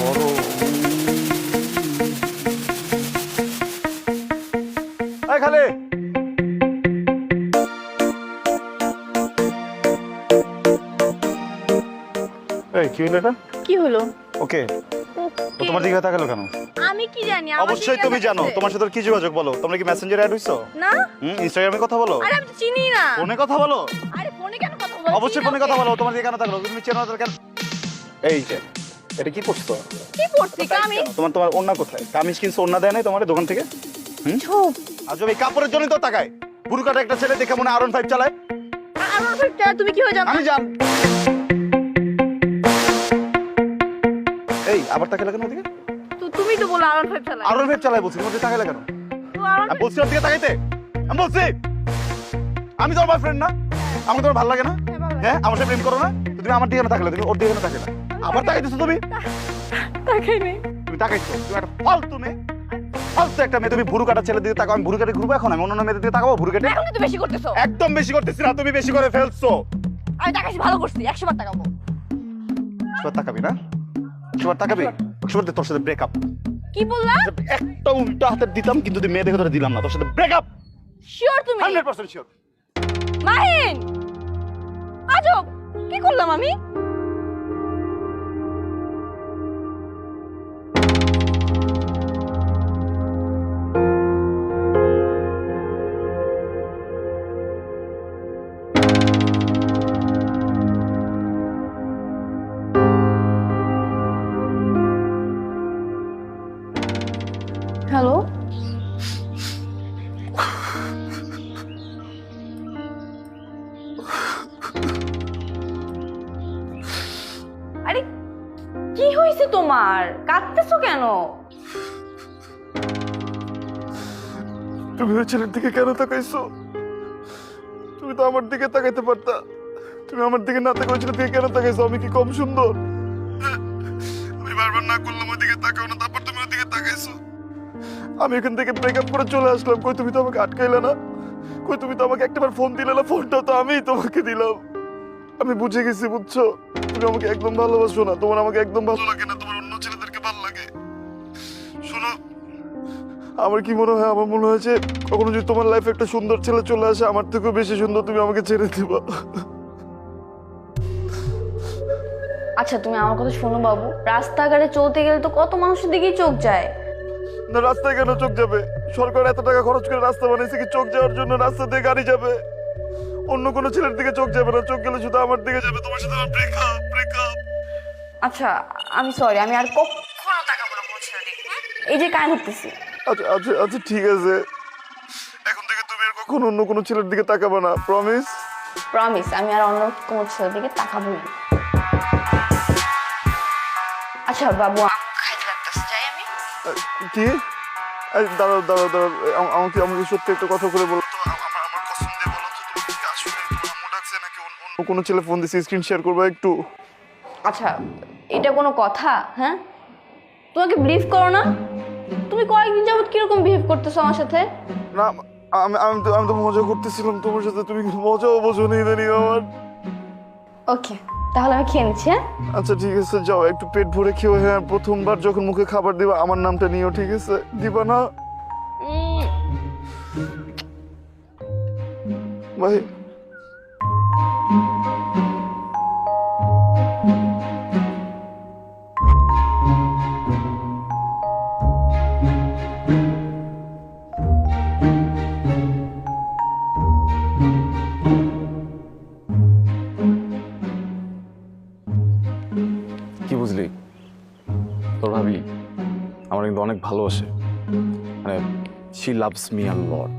করো। খালে। এই কি হলো এটা? কি হলো? ওকে। ও তোমার দিকে তাকালো কেন? আমি কি জানি? অবশ্যই তুমি জানো। তোমার সাথে কি যোগাযোগ বলো? তোমরা কি মেসেঞ্জারে অ্যাড হইছো? না। হুম ইনস্টাগ্রামে কথা বলো? আরে আমি তো চিনি না। ফোনে কথা বলো? আরে ফোনে কেন কথা বলছি অবশ্যই ফোনে কথা বলো। তোমার দিকে কেন তাকালো? তুমি চেনো না তো কেন? এই যে এটা কি করছ? কি পড়ছি আমি তোমার তোমার ওন্না কোথায়? কামিজ কিনছো ওন্না দেয় নাই তোমার দোকান থেকে? চুপ আজ এই কাপড়ের জন্যই তো তাকায়। বুরুকাটা একটা ছেলে দেখে মনে আরন ফাইভ চালায়। আমার ফিরটা তুমি কি হয়ে জানো আমি জান এই আবার তাকালে কেন ওদিকে? তো তুমি তো বলো আরন ফাইভ চালাই আরন ফাইভ চালায় বলছি তোমার দিকে তাকালে কেন? তো আরন আমি বলছি ওর দিকে তাকাইতে। আমি বলছি আমি তোমার বয়ফ্রেন্ড না। আমাকে তোমার ভালো লাগে না? হ্যাঁ। হ্যাঁ আমার সাথে প্রেম করো না। তুমি আমার দিকে কেন তাকালে তুমি ওর দিকে কেন তাকালে। আবার তাকাইতেছো তুমি? তাকাই নেই। তুমি তাকাইছো? তুমি একটা ফালতু মেয়ে। ফালতু একটা মেয়ে। তুমি ভুরু কাটা ছেলে দিকে তাকাও। আমি ভুরু কাটে ঘুরবো এখন? আমি অন্য মেয়েদের দিকে তাকাবো? ভুরু কেটে এখন তো বেশি করতেছো। একদম বেশি করতেছি না। তুমি বেশি করে ফেলছো। আমি তাকাইছি ভালো করছি। একশো বার তাকাবো। একশোবার তাকাবি না? একশোবার তাকাবি? একশোবার দে, তোর সাথে ব্রেকআপ কি বললা? একটা উল্টা হাতে দিতাম কিন্তু তুই মেয়ে দেখে তোরা দিলাম না। তোর সাথে ব্রেকআপ শিওর তুমি? Hundred percent sure Mahin! আজব! কি করলাম আমি? হ্যালো? আরে, কি হয়েছে তোমার? কাঁদতেছো কেন? তুমি ওই ছেলের দিকে কেন তাকাইছো? তুমি তো আমার দিকে তাকাইতে পারতা। তুমি আমার দিকে না তাকাই ওই ছেলের দিকে কেন তাকাইছো? আমি কি কম সুন্দর? আমি বারবার না করলাম ওই দিকে তাকাও না, তারপর তুমি ওই দিকে তাকাইছো। আমি এখান থেকে ব্রেকআপ করে চলে আসলাম। কই, তুমি তো আমাকে আটকাইলে না? কই, তুমি তো আমাকে একটাবার ফোন দিলে না? ফোনটা তো আমিই তোমাকে দিলাম। আমি বুঝে গেছি, বুঝছ? তুমি আমাকে একদম ভালোবাসো না। তোমার আমাকে একদম ভালো লাগে না। তোমার অন্য ছেলেদেরকে ভালো লাগে। শোনো, আমার কি মনে হয়? আমার মনে হয়েছে কখনো যদি তোমার লাইফে একটা সুন্দর ছেলে চলে আসে, আমার থেকেও বেশি সুন্দর তুমি আমাকে ছেড়ে দিবা। আচ্ছা তুমি আমার কথা শোনো বাবু। রাস্তাঘাটে চলতে গেলে তো কত মানুষের দিকেই চোখ যায়। না রাস্তায় কেন চোখ যাবে? সরকার এত টাকা খরচ করে রাস্তা বানিয়েছে কি চোখ যাওয়ার জন্য রাস্তা দিয়ে গাড়ি যাবে? অন্য কোনো ছেলের দিকে চোখ যাবে না চোখ গেলে শুধু আমার দিকে যাবে। তোমার সাথে আমার ব্রেকআপ ব্রেকআপ আচ্ছা আমি সরি আমি আর কখনো তাকাবো না কোনো ছেলের দিকে? এই যে কান ধরতেছি আচ্ছা আচ্ছা আচ্ছা ঠিক আছে। এখন থেকে তুমি আর কখনো অন্য কোনো ছেলের দিকে তাকাবে না প্রমিস প্রমিস আমি আর অন্য কোনো ছেলের দিকে তাকাবো না। আচ্ছা বাবু কি? দাঁড়াও দাঁড়াও দাঁড়াও। আমাকে আমাকে সত্যি একটা কথা করে বলো। কোনো ছেলে ফোন দিছে স্ক্রিন শেয়ার করবে একটু? আচ্ছা এটা কোনো কথা হ্যাঁ? তোমাকে বিলিভ করো না। তুমি কয়েকদিন যাবত কীরকম বিহেভ করতেছো আমার সাথে? না আমি আমি তো আমি তো মজা করতেছিলাম তোমার সাথে। তুমি মজাও বোঝো নি আমার। ওকে তাহলে আমি খেয়ে নিচ্ছি হ্যাঁ? আচ্ছা ঠিক আছে যাও। একটু পেট ভরে খেও হ্যাঁ প্রথমবার যখন মুখে খাবার দিবা আমার নামটা নিও ঠিক আছে? দিবা না? ভাই অনেক ভালোবাসে। মানে she loves me R lot